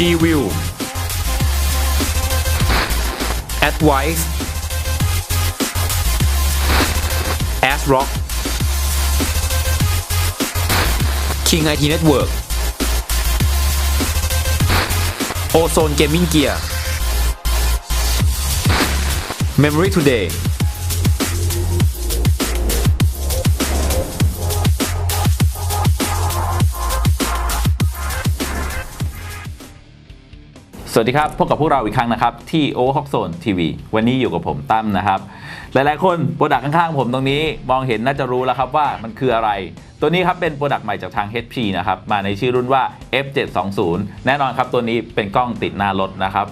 G-View Advice ASRock King IT Network. Ozone Gaming Gear. Memory Today สวัสดีครับ พบกับพวกเราอีกครั้งนะครับ ที่ Overclock Zone TV วันนี้อยู่กับผมตั้มนะครับ หลายๆ คนโปรดักต์ข้างๆ ผมตรงนี้มองเห็นน่าจะรู้แล้วครับว่ามันคืออะไร ตัวนี้ครับเป็นโปรดักต์ใหม่จากทาง HP นะครับ มาในชื่อรุ่นว่า F720 แน่นอนครับตัวนี้เป็นกล้องติดหน้ารถนะครับ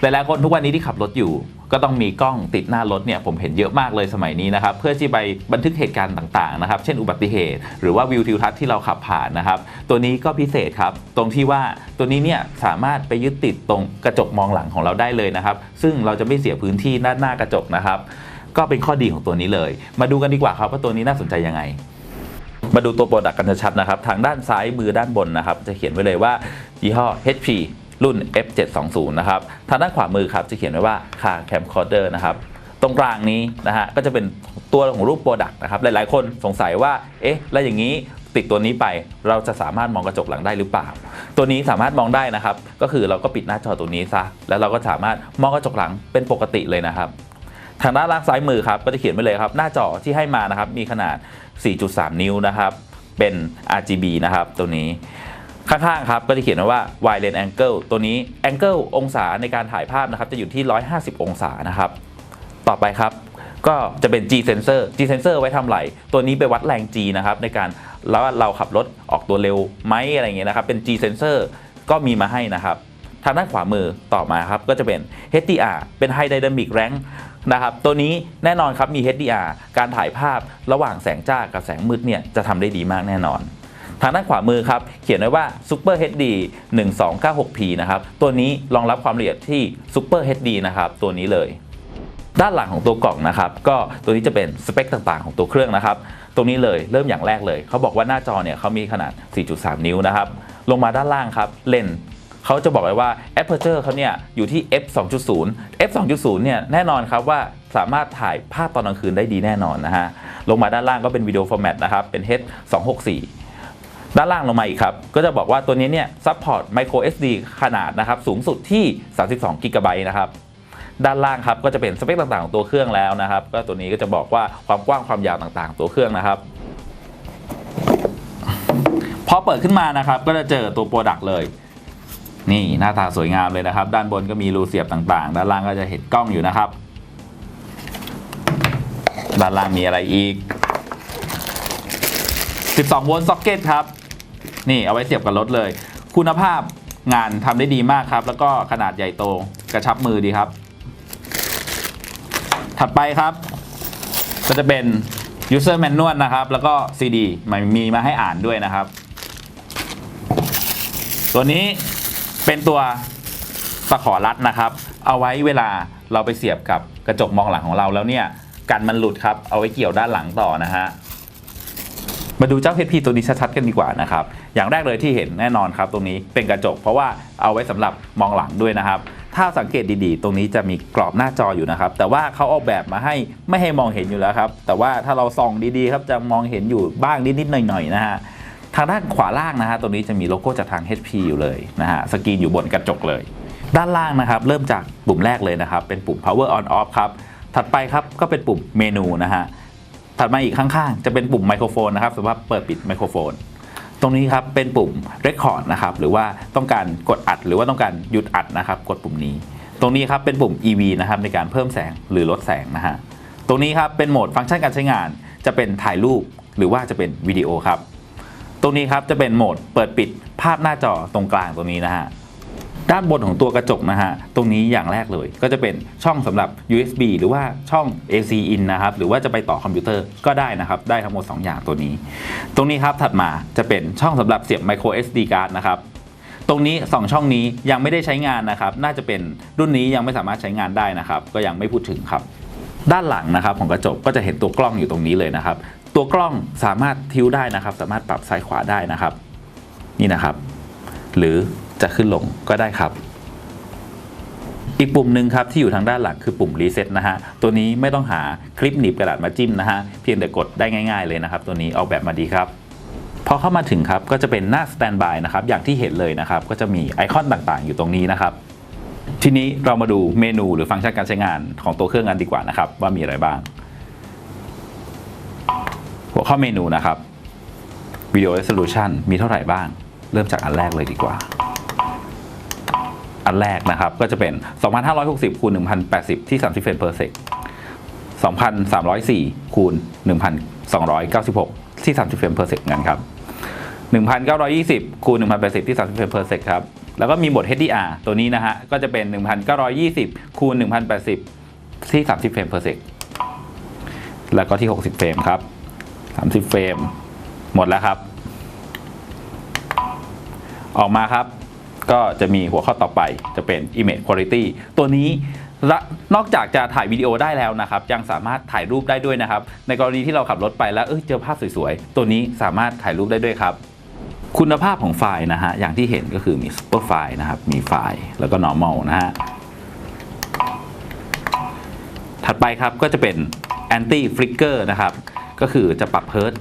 หลายๆ คนทุกวันนี้ที่ขับรถอยู่ ก็ต้องมีกล้องติดหน้ารถเนี่ยผมเห็นเยอะมากเลยสมัยนี้นะครับเพื่อที่ไปบันทึกเหตุการณ์ต่างๆนะครับ เช่นอุบัติเหตุ หรือว่าวิวทิวทัศน์ที่เราขับผ่านนะครับ ตัวนี้ก็พิเศษครับ ตรงที่ว่าตัวนี้เนี่ยสามารถไปยึดติดตรงกระจกมองหลังของเราได้เลยนะครับ ซึ่งเราจะไม่เสียพื้นที่หน้านหน้ากระจกนะครับ ก็เป็นข้อดีของตัวนี้เลย มาดูกันดีกว่าครับว่าตัวนี้น่าสนใจยังไงมาดูตัวโปรดักต์กันชัดๆนะครับ ทางด้านซ้ายมือด้านบนนะครับ จะเขียนไว้เลยว่ายี่ห้อ HP รุ่น F720 นะครับ ทางด้านขวามือครับจะเขียนไว้ว่า Car Camcorder นะครับตรงกลางนี้นะฮะก็จะเป็นตัวของรูปโปรดักต์นะครับหลายๆ คนสงสัยว่าเอ๊ะแล้วอย่างนี้ติดตัวนี้ไปเราจะสามารถมองกระจกหลังได้หรือเปล่า ตัวนี้สามารถมองได้นะครับ ก็คือเราก็ปิดหน้าจอตัวนี้ซะแล้วเราก็สามารถมองกระจกหลังเป็นปกติเลยนะครับ ทางด้านล่างซ้ายมือครับก็จะเขียนไว้เลยครับ หน้าจอที่ให้มานะครับมีขนาด 4.3 นิ้วนะครับ เป็น RGB นะครับตัวนี้ ข้างๆครับก็จะเขียนไว้ว่า wide length angle ตัวนี้ angle องศาในการถ่ายภาพนะครับจะอยู่ที่ 150 องศานะครับ ต่อไปครับ ก็จะเป็น G sensor G sensor ไว้ทำไรตัวนี้ไปวัดแรง G นะครับในการแล้วเราขับรถออกตัวเร็วไหมอะไรเงี้ยนะครับ เป็น G sensor ก็มีมาให้นะครับ ทางด้านขวามือต่อมาครับก็จะเป็น HDR เป็น High Dynamic Range นะครับตัวนี้แน่นอนครับมี HDR การถ่ายภาพระหว่างแสงจ้ากับแสงมืดเนี่ยจะทำได้ดีมากแน่นอน ทางด้านขวามือครับ เขียนไว้ว่า Super HD 1296p นะครับ ตัวนี้รองรับความละเอียดที่ Super HD นะครับ ตัวนี้เลย ด้านหลังของตัวกล่องนะครับ ก็ตัวนี้จะเป็นสเปคต่างๆของตัวเครื่องนะครับ ตรงนี้เลยเริ่มอย่างแรกเลย เขาบอกว่าหน้าจอเนี่ยเขามีขนาด 4.3 นิ้วนะครับ ลงมาด้านล่างครับ เลนส์เขาจะบอกไว้ว่า aperture เขาเนี่ยอยู่ที่ f 2.0 f 2.0 เนี่ยแน่นอนครับว่าสามารถถ่ายภาพตอนกลางคืนได้ดีแน่นอนนะฮะ ลงมาด้านล่างก็เป็นวิดีโอฟอร์แมตนะครับ เป็น H 264 ด้านล่างลงมาอีกครับ ก็จะบอกว่าตัวนี้เนี่ยซัพพอร์ต micro SD ขนาดนะครับสูงสุดที่ 32กิกะไบต์นะครับด้านล่างครับก็จะเป็นสเปคต่างๆของตัวเครื่องแล้วนะครับ ก็ตัวนี้ก็จะบอกว่าความกว้างความยาวต่างๆ ตัวเครื่องนะครับพอเปิดขึ้นมานะครับ ก็จะเจอตัวโปรดักต์เลย นี่หน้าตาสวยงามเลยนะครับ ด้านบนก็มีรูเสียบต่างๆ ด้านล่างก็จะเห็นกล้องอยู่นะครับ ด้านล่างมีอะไรอีก 12 โวลต์ซ็อกเก็ตครับ นี่เอาไว้เสียบกับรถเลย คุณภาพงานทำได้ดีมากครับ แล้วก็ขนาดใหญ่โตกระชับมือดีครับ ถัดไปครับ ก็จะเป็น user manual นะครับ แล้วก็ CD มันมีมาให้อ่านด้วยนะครับ ตัวนี้เป็นตัวตะขอรัดนะครับ เอาไว้เวลาเราไปเสียบกับกระจกมองหลังของเราแล้วเนี่ย กันมันหลุดครับ เอาไว้เกี่ยวด้านหลังต่อนะฮะ มาดูเจ้าเพชรพีตัวนี้ชัดๆกันดีกว่านะครับ อย่างแรกเลยที่เห็นแน่นอนครับ ตรงนี้เป็นกระจก เพราะว่าเอาไว้สำหรับมองหลังด้วยนะครับ ถ้าสังเกตดีๆ ตรงนี้จะมีกรอบหน้าจออยู่นะครับ แต่ว่าเขาออกแบบมาให้ไม่ให้มองเห็นอยู่แล้วครับ แต่ว่าถ้าเราส่องดีๆครับจะมองเห็นอยู่บ้างนิดๆหน่อยๆนะฮะ ทางด้านขวาล่างนะฮะตรงนี้จะมีโลโก้จากทาง HP อยู่เลยนะฮะ สกรีนอยู่บนกระจกเลย ด้านล่างนะครับ เริ่มจากปุ่มแรกเลยนะครับ เป็นปุ่ม power on off ครับ ถัดไปครับก็เป็นปุ่มเมนูนะฮะ ถัดมาอีกข้างๆ จะเป็นปุ่มไมโครโฟนนะครับสำหรับเปิดปิดไมโครโฟน ตรงนี้ครับเป็นปุ่ม Record นะครับหรือว่าต้องการกดอัด หรือว่าต้องการหยุดอัดนะครับ กดปุ่มนี้ ตรงนี้ครับเป็นปุ่ม EV นะครับในการเพิ่มแสงหรือลดแสงนะฮะตรงนี้ครับเป็นโหมดฟังก์ชันการใช้งาน จะเป็นถ่ายรูปหรือว่าจะเป็นวิดีโอครับ ตรงนี้ครับจะเป็นโหมดเปิดปิดภาพหน้าจอตรงกลางตรงนี้นะฮะ ด้านบนของตัวกระจกนะฮะ ตรงนี้อย่างแรกเลย ก็จะเป็นช่องสำหรับ USB หรือว่าช่อง AC in นะครับ หรือว่าจะไปต่อคอมพิวเตอร์ก็ได้นะครับ ได้ทั้งหมด 2 อย่างตัวนี้ ตรงนี้ครับถัดมาจะเป็นช่องสำหรับเสียบ micro SD card นะครับตรงนี้ 2 ช่องนี้ยังไม่ได้ใช้งานนะครับ น่าจะเป็นรุ่นนี้ยังไม่สามารถใช้งานได้นะครับ ก็ยังไม่พูดถึงครับ ด้านหลังนะครับของกระจกก็จะเห็นตัวกล้องอยู่ตรงนี้เลยนะครับ ตัวกล้องสามารถทิ้วได้นะครับ สามารถปรับซ้ายขวาได้นะครับ นี่นะครับ หรือ จะขึ้นลงก็ได้ครับ อีกปุ่มหนึ่งครับที่อยู่ทางด้านหลังคือปุ่มรีเซ็ตนะฮะ ตัวนี้ไม่ต้องหาคลิปหนีบกระดาษมาจิ้มนะฮะ เพียงแต่กดได้ง่าย ๆเลยนะครับ ตัวนี้ออกแบบมาดีครับพอเข้ามาถึงครับก็จะเป็นหน้าสแตนบายนะครับอย่างที่เห็นเลยนะครับก็จะมีไอคอนต่างๆ อยู่ตรงนี้นะครับ ทีนี้เรามาดูเมนูหรือฟังก์ชันการใช้งานของตัวเครื่องกันดีกว่านะครับ ว่ามีอะไรบ้าง หัวข้อเมนูนะครับ Video Resolution มีเท่าไหร่บ้าง เริ่มจากอันแรกเลยดีกว่า อันแรกนะครับ ก็จะเป็น 2560 คูณ 1080 ที่30เฟรม per sec 2304 คูณ 1296 ที่ 30 เฟรม per sec งั้นครับ 1920 คูณ 1080 ที่ 30 เฟรม per sec ครับ แล้วก็มีโหมด HDR ตัวนี้นะฮะ ก็จะเป็น 1920 คูณ 1080 ที่ 30 เฟรม per sec แล้วก็ที่ 60 เฟรมครับ 30 เฟรม หมดแล้วครับ ออกมาครับ ก็จะมีหัวข้อต่อไปจะเป็น Image Quality ตัวนี้ละนอกจากจะถ่ายวิดีโอได้แล้วนะครับ ยังสามารถถ่ายรูปได้ด้วยนะครับ ในกรณีที่เราขับรถไปแล้วเเจอภาพสวยๆ ตัวนี้สามารถถ่ายรูปได้ด้วยครับ คุณภาพของไฟล์นะฮะอย่างที่เห็นก็คือมี Super ไฟล์นะครับ มีไฟล์แล้วก็ Normal นะฮะถัดไปครับก็จะเป็น Anti Flicker นะครับ ก็คือจะปรับเฮิร์ต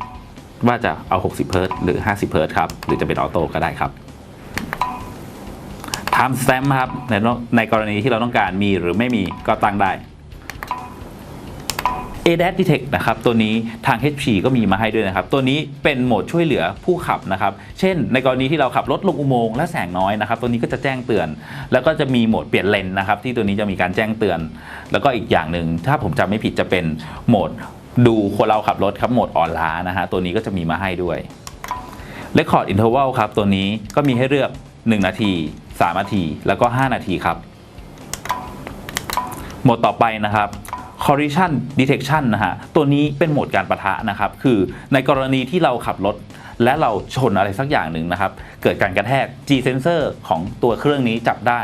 ว่าจะเอา 60เฮิร์ตหรือ 50เฮิร์ตครับ หรือจะเป็นออโต้ก็ได้ครับ Time Stamp ครับในในกรณีที่เราต้องการมีหรือไม่มีก็ตั้งได้ ADAS Detect นะครับ ตัวนี้ทาง HP ก็มีมาให้ด้วยนะครับ ตัวนี้เป็นโหมดช่วยเหลือผู้ขับนะครับ เช่น ในกรณีที่เราขับรถลงอุโมงค์และแสงน้อยนะครับ ตัวนี้ก็จะแจ้งเตือน แล้วก็จะมีโหมดเปลี่ยนเลนนะครับ ที่ตัวนี้จะมีการแจ้งเตือน แล้วก็อีกอย่างหนึ่งถ้าผมจำไม่ผิดจะเป็นโหมดดูคนเราขับรถครับโหมดอ่อนล้านะฮะตัวนี้ก็จะมีมาให้ด้วย Record Interval ครับตัวนี้ก็มีให้เลือก 1 นาที 3 นาที แล้วก็ 5 นาทีครับ โหมดต่อไปนะครับ collision detection นะฮะ ตัวนี้เป็นโหมดการประทะนะครับ คือในกรณีที่เราขับรถ และเราชนอะไรสักอย่างหนึ่งนะครับ เกิดการกระแทก G sensor ของตัวเครื่องนี้จับได้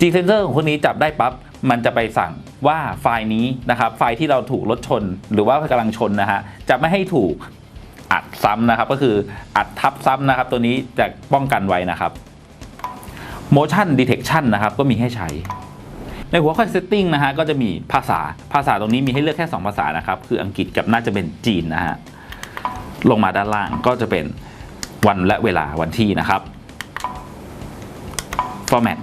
G sensor ของเครื่องนี้จับได้ปั๊บ มันจะไปสั่งว่าไฟล์นี้นะครับ ไฟล์ที่เราถูกรถชน หรือว่ากำลังชนนะฮะ จะไม่ให้ถูกอัดซ้ำนะครับ ก็คืออัดทับซ้ำนะครับ ตัวนี้จะป้องกันไว้นะครับ motion detection นะครับก็มีให้ใช้ ในหัวข้อ setting นะฮะก็จะมีภาษาภาษาตรงนี้มีให้เลือกแค่ 2 ภาษานะครับ คืออังกฤษกับน่าจะเป็นจีนนะฮะลงมาด้านล่างก็จะเป็นวันและเวลาวันที่นะครับ format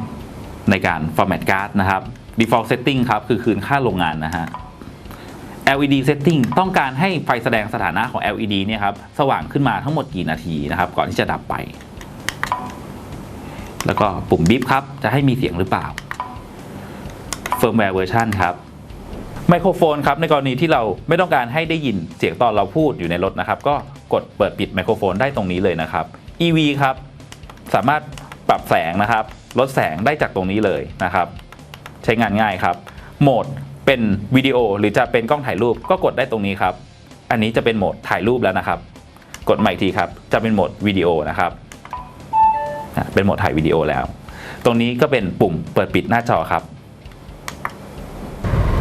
ในการ format card นะครับ default setting ครับคือคืนค่าโรงงานนะฮะ LED setting ต้องการให้ไฟแสดงสถานะของ LED เนี่ยครับสว่างขึ้นมาทั้งหมดกี่นาทีนะครับ ก่อนที่จะดับไป แล้วก็ปุ่ม beep ครับจะให้มีเสียงหรือเปล่า firmware version ครับไมโครโฟนครับในกรณีที่เราไม่ต้องการให้ได้ยินเสียงตอนเราพูดอยู่ในรถนะครับ ก็กดเปิดปิดไมโครโฟนได้ตรงนี้เลยนะครับ EV ครับ สามารถปรับแสงนะครับ ลดแสงได้จากตรงนี้เลยนะครับ ใช้งานง่ายครับ โหมดเป็นวิดีโอหรือจะเป็นกล้องถ่ายรูปก็กดได้ตรงนี้ครับ อันนี้จะเป็นโหมดถ่ายรูปแล้วนะครับ กดใหม่อีกทีครับ จะเป็นโหมดวิดีโอนะครับ เป็นโหมดถ่ายวิดีโอแล้ว ตรงนี้ก็เป็นปุ่มเปิดปิดหน้าจอครับ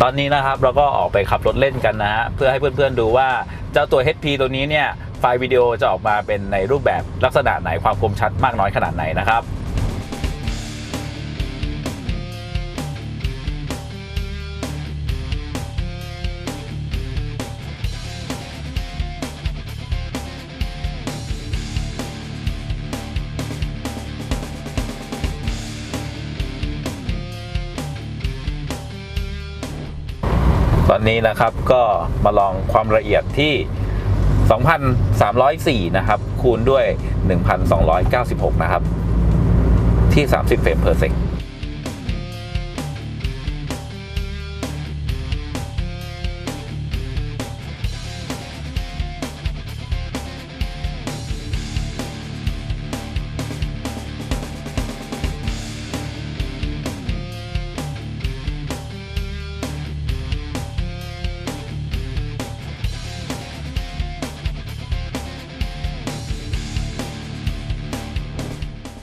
ตอนนี้นะครับเราก็ออกไปขับรถเล่นกันนะฮะเพื่อให้เพื่อนๆดูว่าเจ้าตัว HP ตัวนี้เนี่ยไฟล์วิดีโอจะออกมาเป็นในรูปแบบลักษณะไหนความคมชัดมากน้อยขนาดไหนนะครับ ตอนนี้นะครับก็มาลองความละเอียดที่ 2,304 นะครับ คูณด้วย 1,296 นะครับ ที่ 30 เฟรมเปอร์เซก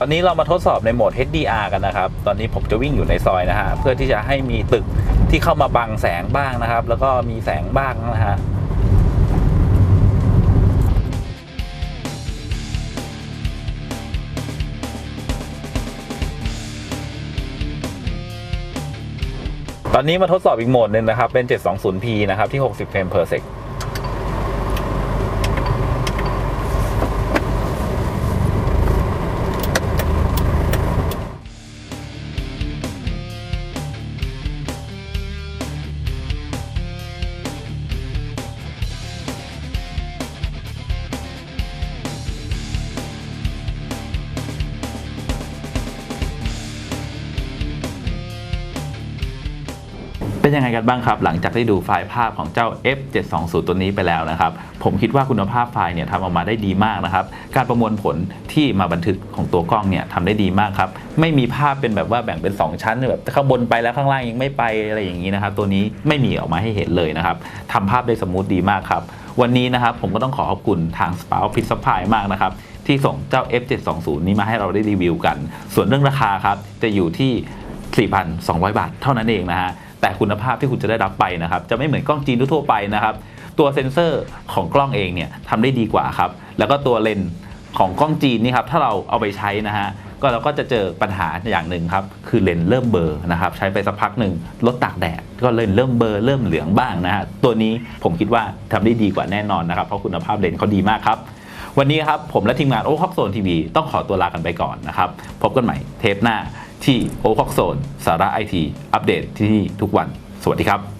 ตอนนี้เรามาทดสอบในโหมด HDR กันนะครับ ตอนนี้ผมจะวิ่งอยู่ในซอยนะฮะ เพื่อที่จะให้มีตึกที่เข้ามาบังแสงบ้างนะครับ แล้วก็มีแสงบ้างนะฮะตอนนี้มาทดสอบอีกโหมดหนึ่งนะครับ เป็น 720p นะครับ ที่ 60 เฟรม per second เป็นยังไงกันบ้างครับ หลังจากได้ดูไฟล์ภาพของเจ้า F720 ตัวนี้ไปแล้วนะครับ ผมคิดว่าคุณภาพไฟล์เนี่ยทำออกมาได้ดีมากนะครับ การประมวลผลที่มาบันทึกของตัวกล้องเนี่ยทำได้ดีมากครับ ไม่มีภาพเป็นแบบว่าแบ่งเป็น 2 ชั้นแบบข้างบนไปแล้วข้างล่างยังไม่ไปอะไรอย่างนี้นะครับ ตัวนี้ไม่มีออกมาให้เห็นเลยนะครับทำภาพได้สมูทดีมากครับวันนี้นะครับผมก็ต้องขอขอบคุณทาง s p a r k Pit Supply มากนะครับ ที่ส่งเจ้า F720 นี้มาให้เราได้รีวิวกัน ส่วนเรื่องราคาครับ จะอยู่ที่ 4,200 บาทเท่านั้นเองนะฮะ แต่คุณภาพที่คุณจะได้รับไปนะครับ จะไม่เหมือนกล้องจีนทั่วไปนะครับ ตัวเซ็นเซอร์ของกล้องเองเนี่ยทำได้ดีกว่าครับ แล้วก็ตัวเลนส์ของกล้องจีนนี่ครับถ้าเราเอาไปใช้นะฮะก็เราก็จะเจอปัญหาอย่างหนึ่งครับ คือเลนส์เริ่มเบลอร์นะครับ ใช้ไปสักพักหนึ่งลดตากแดด ก็เลนส์เริ่มเบลอร์เริ่มเหลืองบ้างนะฮะตัวนี้ผมคิดว่าทำได้ดีกว่าแน่นอนนะครับ เพราะคุณภาพเลนส์เขาดีมากครับ วันนี้ครับผมและทีมงานโอคอกโซนทีวีต้องขอตัวลากันไปก่อนนะครับ พบกันใหม่เทปหน้า ที่โอคอกโซนสาระไอทีอัปเดตที่นี่ทุกวัน สวัสดีครับ